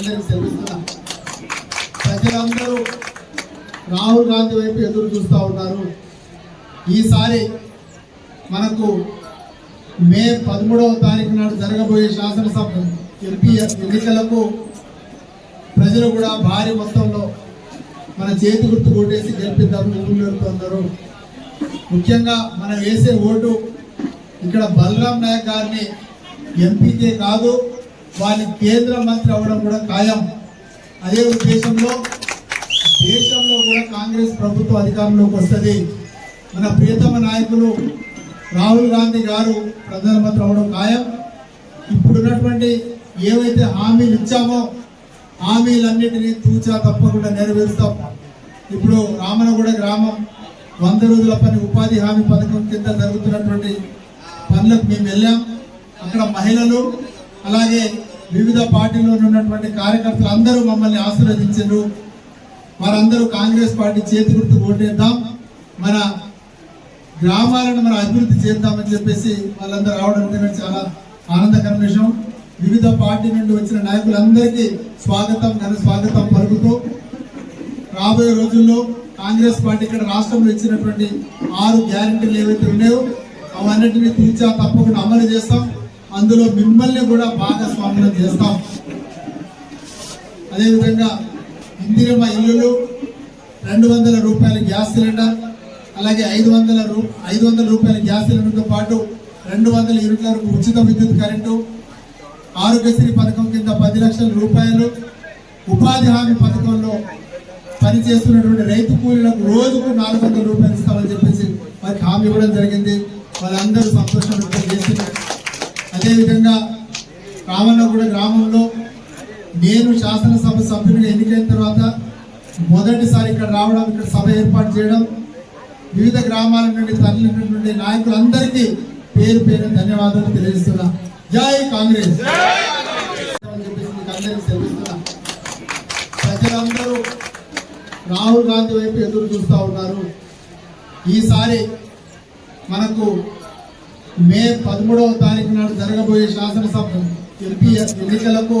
అందరికీ సెలవిస్తున్నా ప్రజలందరూ రాహుల్ గాంధీ వైపు ఎదురు చూస్తూ ఉన్నారు. ఈసారి మనకు మే పదమూడవ తారీఖు నాడు జరగబోయే శాసనసభ ఎంపీ ఎన్నికలకు ప్రజలు కూడా భారీ మొత్తంలో మన చేతి గుర్తు కొట్టేసి గెలిపిద్దామని ఊళ్ళెడుతున్నారు ముఖ్యంగా మనం వేసే ఓటు ఇక్కడ బలరాం నాయక్ గారిని ఎంపీకే కాదు వారి కేంద్ర మంత్రి అవ్వడం కూడా ఖాయం. అదే ఉద్దేశంలో దేశంలో కూడా కాంగ్రెస్ ప్రభుత్వం అధికారంలోకి వస్తుంది. మన ప్రియతమ నాయకులు రాహుల్ గాంధీ గారు ప్రధానమంత్రి అవ్వడం ఖాయం. ఇప్పుడున్నటువంటి ఏవైతే హామీలు ఇచ్చామో హామీలన్నింటినీ తూచా తప్పకుండా నెరవేరుస్తాం. ఇప్పుడు రామనగూడ గ్రామం వంద రోజుల పని ఉపాధి హామీ పథకం కింద జరుగుతున్నటువంటి పనులకు మేము వెళ్ళాం. అక్కడ మహిళలు అలాగే వివిధ పార్టీలో ఉన్నటువంటి కార్యకర్తలు అందరూ మమ్మల్ని ఆశీర్వదించారు. వారందరూ కాంగ్రెస్ పార్టీ చేతి గుర్తు ఓటేద్దాం. మన గ్రామాలను మనం అభివృద్ధి చేద్దామని చెప్పేసి వాళ్ళందరూ రావడం చాలా ఆనందకర విషయం. వివిధ పార్టీ నుండి వచ్చిన నాయకులందరికీ స్వాగతం ఘన స్వాగతం పలుకుతూ రాబోయే రోజుల్లో కాంగ్రెస్ పార్టీ ఇక్కడ రాష్ట్రంలో ఇచ్చినటువంటి ఆరు గ్యారంటీలు ఏవైతే ఉన్నాయో అవన్నింటినీ తీర్చా తప్పకుండా అమలు చేస్తాం. అందులో మిమ్మల్ని కూడా భాగస్వామ్యం చేస్తాం. అదేవిధంగా ఇందిరమ్మ ఇల్లులు రెండు వందల రూపాయల గ్యాస్ సిలిండర్ అలాగే ఐదు వందల రూ ఐదు వందల రూపాయల గ్యాస్ సిలిండర్తో పాటు రెండు వందల యూనిట్లకు వరకు ఉచిత విద్యుత్ కరెంటు ఆరోగ్యశ్రీ పథకం కింద పది లక్షల రూపాయలు ఉపాధి హామీ పథకంలో పనిచేస్తున్నటువంటి రైతు కూలీలకు రోజుకు నాలుగు వందల రూపాయలు ఇస్తామని చెప్పేసి వారికి హామీ ఇవ్వడం జరిగింది. వాళ్ళందరూ సంతోషం వ్యక్తం చేస్తున్నారు అదేవిధంగా రామన్నగూడ గ్రామంలో నేను శాసనసభ సభ్యునిగా ఎన్నికైన తర్వాత మొదటిసారి ఇక్కడ రావడం ఇక్కడ సభ ఏర్పాటు చేయడం వివిధ గ్రామాల నుండి తరలినటువంటి నాయకులందరికీ పేరు పేరు ధన్యవాదాలు తెలియజేస్తున్నా. జై కాంగ్రెస్! ప్రజలందరూ రాహుల్ గాంధీ వైపు ఎదురు చూస్తూ ఉన్నారు. ఈసారి మనకు మే పదమూడవ తారీఖు నాడు జరగబోయే శాసనసభ ఎంపీ ఎన్నికలకు